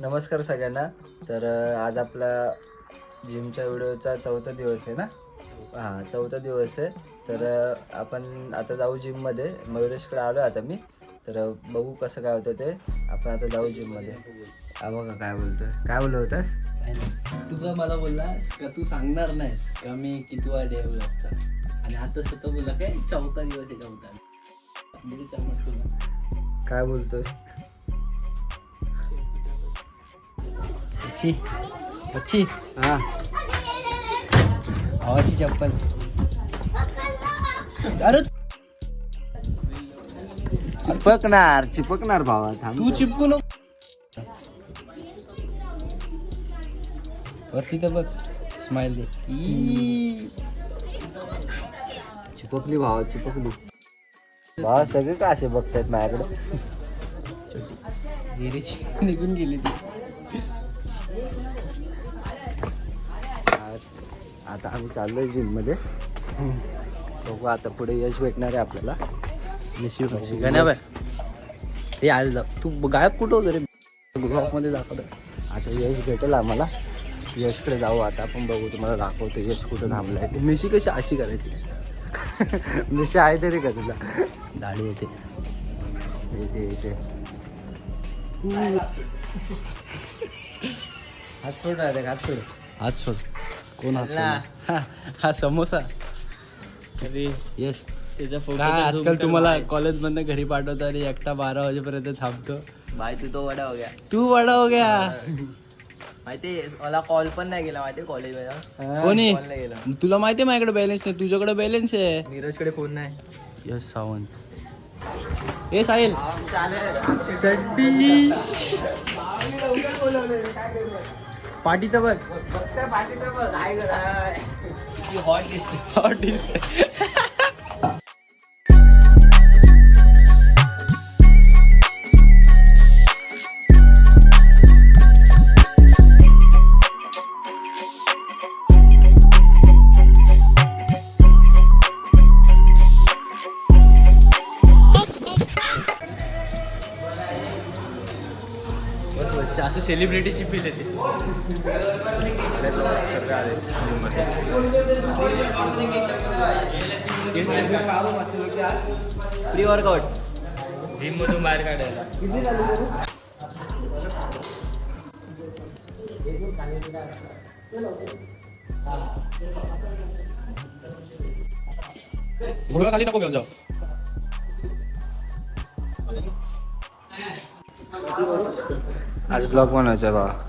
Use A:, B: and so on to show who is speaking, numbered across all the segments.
A: नमस्कार सगळ्यांना. तर आज आपला जिमच्या व्हिडिओचा चौथा दिवस आहे ना? हां चौथा दिवस आहे. तर आपण आता जाऊ जिममध्ये. मयुरेशकडे आलो आता मी. तर बघू कसं काय होतं ते. आपण आता जाऊ जिममध्ये. हा बघा काय बोलतोय. काय बोलत होतास?
B: तुझा मला बोलला का तू सांगणार नाही का मी कितवा डेव्हलपचा आणि आता स्वतः बोलला काय चौथा दिवस आहे चौथा
A: काय बोलतोय
B: अच्छी अच्छी
A: हां.
B: आवाची चप्पल. अरे
A: चिपकणार चिपकणार भावा थांब.
B: तू चिपकू नको. वरती तर बघ स्माइल दे.
A: चिपकली भावा चिपकली. भावा सगळे का असे बघतायत माझ्याकडे?
B: निघून गेली ती.
A: आता आम्ही चाललोय जिममध्ये. बघू आता पुढे यश भेटणार आहे आपल्याला.
B: नशीब गण्या बाय हे आलं जा तू गायब कुठं होतं रे? ब्लॉकमध्ये दाखवत
A: आता यश भेटेल आम्हाला. यशकडे जाऊ आता. आपण बघू तुम्हाला दाखवतो यश कुठं थांबलाय. ते
B: मिशी कशी अशी करायची?
A: निश्चय आहे तरी का तुला?
B: दाढी येते.
A: इथे इथे हात सोड राहते हात सोड.
B: हात सोड. कोण? हा हा समोसा. येस काय आजकाल तुम्हाला कॉलेज मधनं घरी पाठवतो आणि एकटा बारा वाजेपर्यंत थांबतो.
C: भाई तू तो वडा हो गया.
B: तू वडा हो गया.
C: माहिती मला कॉल पण नाही गेला माहिती कॉलेजमध्ये?
B: कोणी?
C: कॉल नाही गेला.
B: तुला माहितीये माझ्याकडे बॅलन्स नाही तुझ्याकडे बॅलन्स आहे?
C: नीरजकडे फोन नाही.
B: यस सावंत. ए साहिल. पाठीचं बघ.
C: हॉट दिसते
B: हॉट दिसते सेलिब्रिटीची फील येते
C: प्री वर्कआउट जिम मधून बाहेर काढायला
B: घोडा खाली नको घेऊन जाऊ
A: आज ब्लॉग बनवायचा आहे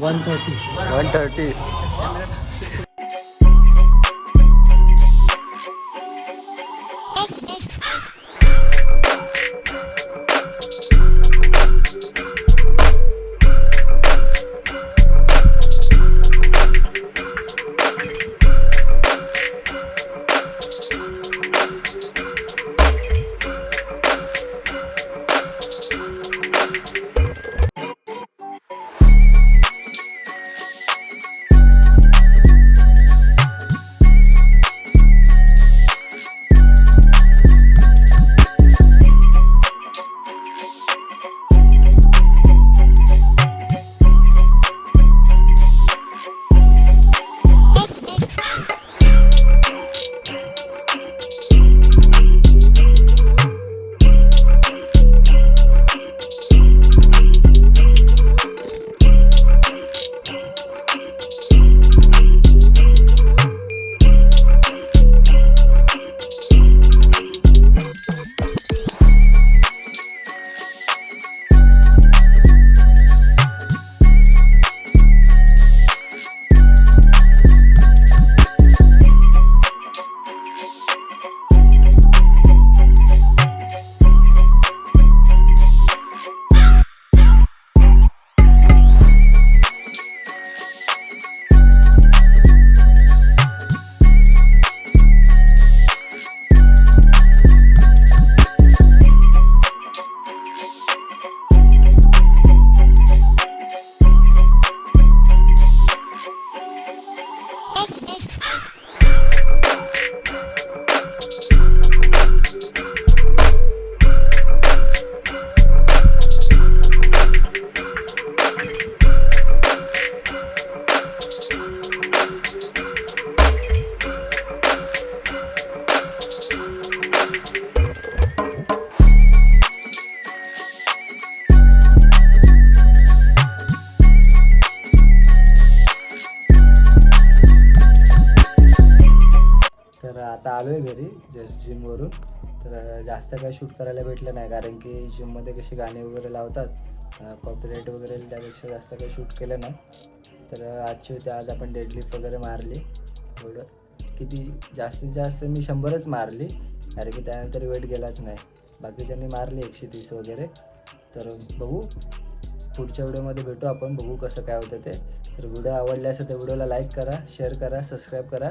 B: वन थर्टी
A: वन थर्टी आता आलो आहे घरी जस्ट जिमवरून तर जास्त काही शूट करायला भेटलं नाही कारण की जिममध्ये कशी गाणी वगैरे लावतात कॉपीराईट वगैरे त्यापेक्षा जास्त काही शूट केलं नाही. तर आजची होती आज आपण डेडलिफ्ट वगैरे मारली. एवढं. किती जास्तीत जास्त मी शंभरच मारली कारण की त्यानंतर वेट गेलाच नाही. बाकीच्यांनी मारली एकशे तीस वगैरे. तर बघू. पुढच्या व्हिडिओमध्ये भेटू आपण बघू कसं काय होतं ते. तर व्हिडिओ आवडला असेल तर व्हिडिओला लाईक करा शेअर करा सबस्क्राईब करा.